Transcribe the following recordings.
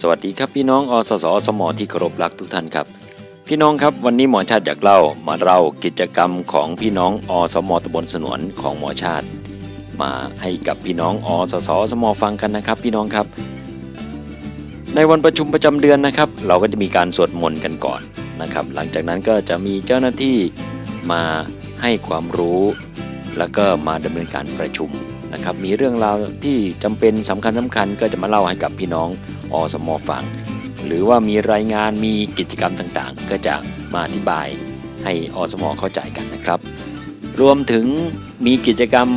สวัสดีครับพี่น้องอสสสมอที่เคารพรักทุกท่านครับ พี่น้องครับวันนี้หมอชาติอยากเล่ามาเล่ากิจกรรมของพี่น้องอสมอตำบลสนวนของหมอชาติ มาให้กับพี่น้องอสสสมอฟังกันนะครับ พี่น้องครับ ในวันประชุมประจำเดือนนะครับ เราก็จะมีการสวดมนต์กันก่อนนะครับ หลังจากนั้นก็จะมีเจ้าหน้าที่มาให้ความรู้ แล้วก็มาดำเนินการประชุมนะครับ มีเรื่องราวที่จำเป็นสำคัญสำคัญก็จะมาเล่าให้กับพี่น้อง อสมอฟัง หรือว่ามีรายงานมีกิจกรรมต่างๆ ก็จะมาอธิบายให้อสมอเข้าใจกันนะครับ รวมถึงมีกิจกรรม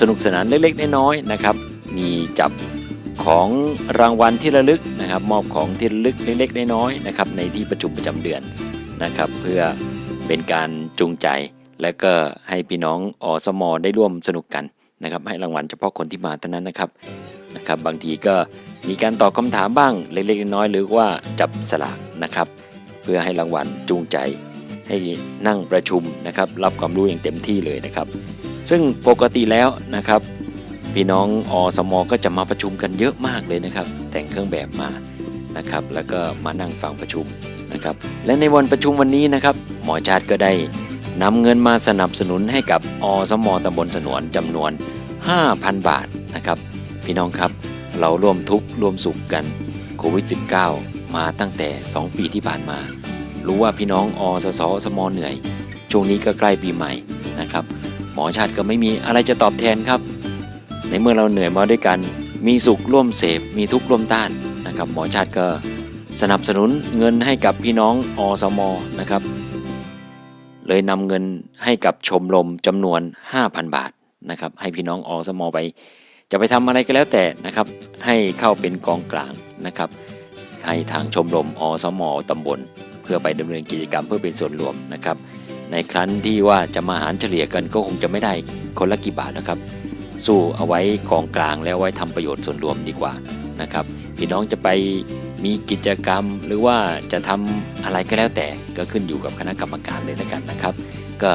สนุกสนานเล็กๆน้อยๆนะครับ มีจับของรางวัลที่ระลึกนะครับ มอบของที่ระลึกเล็กๆน้อยๆนะครับในที่ประชุมประจำเดือนนะครับ เพื่อเป็นการจูงใจ และก็ให้พี่น้องอสมอได้ร่วมสนุกกัน นะครับให้รางวัลเฉพาะคนที่มาเท่านั้นนะครับนะครับ บางทีก็มีการตอบคำถามบ้างเล็กๆน้อยๆหรือว่าจับสลากนะครับ เพื่อให้รางวัลจูงใจ ให้นั่งประชุมนะครับ รับความรู้อย่างเต็มที่เลยนะครับ ซึ่งปกติแล้วนะครับ พี่น้องอสมก็จะมาประชุมกันเยอะมากเลยนะครับ แต่งเครื่องแบบมานะครับ แล้วก็มานั่งฟังประชุมนะครับ และในวันประชุมวันนี้นะครับ หมอชาติก็ได้ นำเงินมาสนับสนุนให้กับอสมตำบลสนวนจำนวน 5,000 บาทนะครับ พี่น้องครับเราร่วมทุกข์ร่วมสุขกันโควิด -19 มาตั้งแต่ 2 ปีที่ผ่านมา รู้ว่าพี่น้องอสสสมเหนื่อย ช่วงนี้ก็ใกล้ปีใหม่นะครับ หมอชาติก็ไม่มีอะไรจะตอบแทนครับ ในเมื่อเราเหนื่อยมาด้วยกัน มีสุขร่วมเสพมีทุกข์ร่วมต้านนะครับ หมอชาติก็สนับสนุนเงินให้กับพี่น้องอสมนะครับ เลยนำเงินให้กับชมรมจำนวน 5,000 บาทนะครับให้พี่น้องอสมอไป จะไปทำอะไรก็แล้วแต่นะครับ ให้เข้าเป็นกองกลางนะครับ ให้ทางชมรมอสมอตำบล เพื่อไปดำเนินกิจกรรมเพื่อเป็นส่วนรวมนะครับ ในครั้นที่ว่าจะมาหารเฉลี่ยกันก็คงจะไม่ได้คนละกี่บาทนะครับ สู้เอาไว้กองกลางแล้วไว้ทำประโยชน์ส่วนรวมดีกว่านะครับ พี่น้องจะไป มีกิจกรรมหรือว่าจะทำอะไรก็แล้วแต่ก็ขึ้นอยู่กับคณะกรรมการเลยแล้วกันนะครับ ก็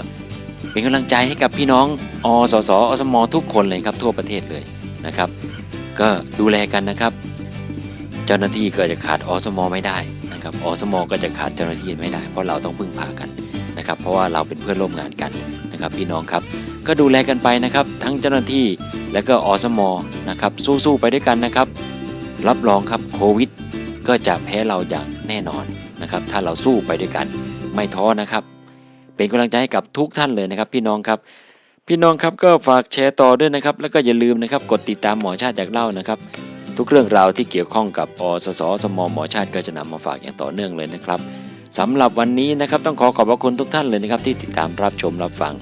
เป็นกำลังใจให้กับพี่น้องอสสอสมทุกคนเลยครับทั่วประเทศเลยนะครับ ก็ดูแลกันนะครับ เจ้าหน้าที่ก็จะขาดอสมไม่ได้นะครับอสมก็จะขาดเจ้าหน้าที่ไม่ได้ เพราะเราต้องพึ่งพากันนะครับ เพราะว่าเราเป็นเพื่อนร่วมงานกันนะครับ พี่น้องครับ ก็ดูแลกันไปนะครับ ทั้งเจ้าหน้าที่และก็อสมนะครับ สู้ๆไปด้วยกันนะครับ รับรองครับโควิด ก็จะแพ้เราอย่างแน่นอนนะครับ ถ้าเราสู้ไปด้วยกันไม่ท้อนะครับ เป็นกำลังใจให้กับทุกท่านเลยนะครับ พี่น้องครับ พี่น้องครับก็ฝากแชร์ต่อด้วยนะครับ แล้วก็อย่าลืมนะครับกดติดตามหมอชาติอยากเล่านะครับ ทุกเรื่องราวที่เกี่ยวข้องกับอสสสมหมอชาติก็จะนำมาฝากอย่างต่อเนื่องเลยนะครับสำหรับวันนี้นะครับต้องขอขอบพระคุณทุกท่านเลยนะครับ ที่ติดตามรับชมรับฟัง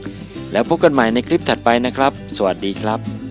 แล้วพบกันใหม่ในคลิปถัดไปนะครับ สวัสดีครับ